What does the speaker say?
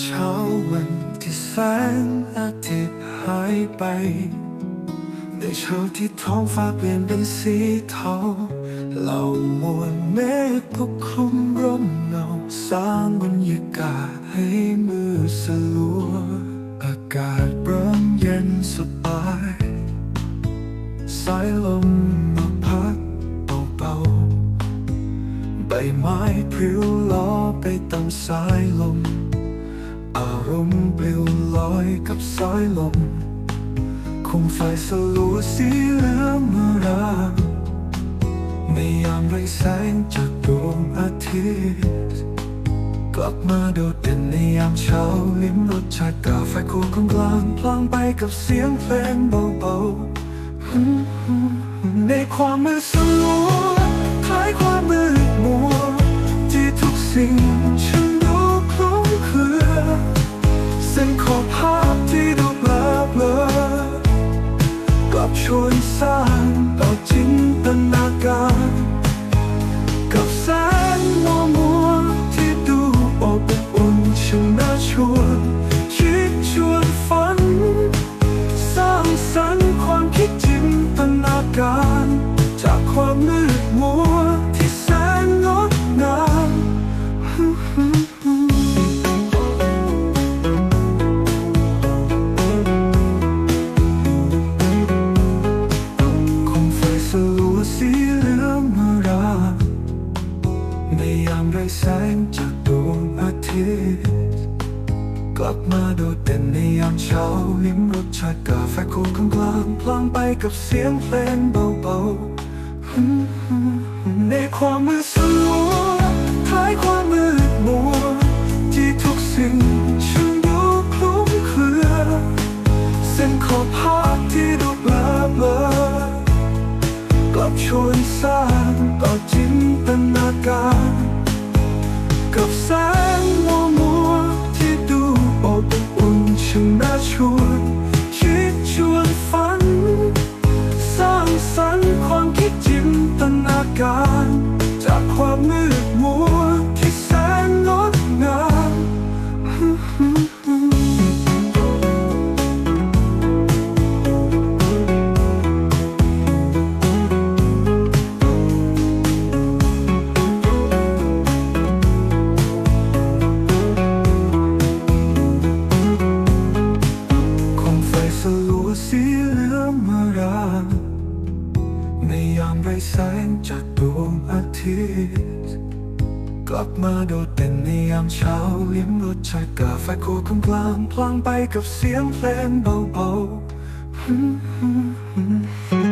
เช้าวันที่แสงอาทิตย์หายไป ในเช้าที่ท้องฟ้าเปลี่ยนเป็นสีเทาเหล่ามวลเมฆปกคลุมร่มเงาสร้างบรรยากาศให้มือสลัว อากาศเริ่มเย็นสบาย สายลมมาพัดเบาๆใบไม้พริ้วล้อไปตามสายลม อารมณ์ปลิวลอยกับสายลม คงไฟสลัวสีเหลืองเมื่อรามในยามไรแสงจากดวงอาทิตย์กลับมาโดดเด่นในยามเช้าลิ้มรสชาติกาแฟคูลของกลางพลางไปกับเสียงเพลงเบาๆ ในความมืดสลัวคล้ายความมืดมัวที่ทุกสิ่ง เด้วยแสงจากดวงอาทิตย์กลับมาโดดเด่นในยามเช้าลิ้มรสชาติกาแฟคูลข้างกลางพลางไปกับเสียงเพลงเบาๆ กั แสงจากดวงอาทิตย์ กลับมาโดดเด่นในยามเช้าลิ้มรสชาติกาแฟคูลข้างกลางพลางไปกับเสียงเพลงเบาๆ